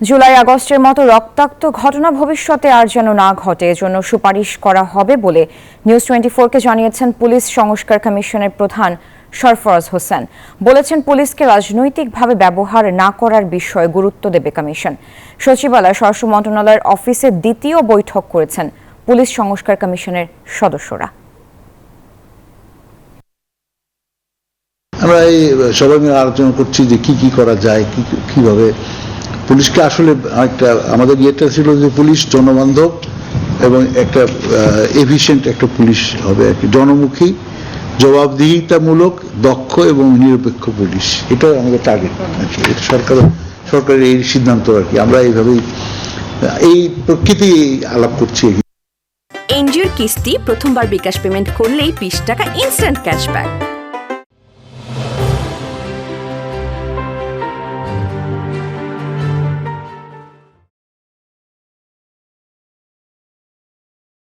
জুলাই আগস্টের মতো রক্তাক্ত ঘটনা ভবিষ্যতে আর যেন না ঘটে, এজন্য সুপারিশ করা হবে বলে নিউজ টোয়েন্টি ফোরকে জানিয়েছেন পুলিশ সংস্কার কমিশনের প্রধান সরফরাজ হোসেন। বলেছেন পুলিশকে রাজনৈতিকভাবে ব্যবহার না করার বিষয়ে গুরুত্ব দেবে কমিশন। সচিবালয়, স্বরাষ্ট্র মন্ত্রণালয়ের অফিসে দ্বিতীয় বৈঠক করেছেন পুলিশ সংস্কার কমিশনের সদস্যরা। আমরা এই সবাই মিলে আলোচনা করছি যে কি কি করা যায় কি কীভাবে পুলিশকে আসলে একটা, আমাদের ইয়েটা ছিল যে পুলিশ জনবান্ধব এবং একটা এফিসিয়েন্ট একটা পুলিশ হবে আর কি, জনমুখী, জবাবদিহিতামূলক, দক্ষ এবং নিরপেক্ষ পুলিশ। এটা আমাদের টার্গেট সরকার, সরকারের এই সিদ্ধান্ত আর কি, আমরা এইভাবেই, এই প্রকৃতি আলাপ করছি এনজিওর কিস্তি প্রথমবার বিকাশ পেমেন্ট করলেই বিশ টাকা ইনস্ট্যান্ট ক্যাশব্যাক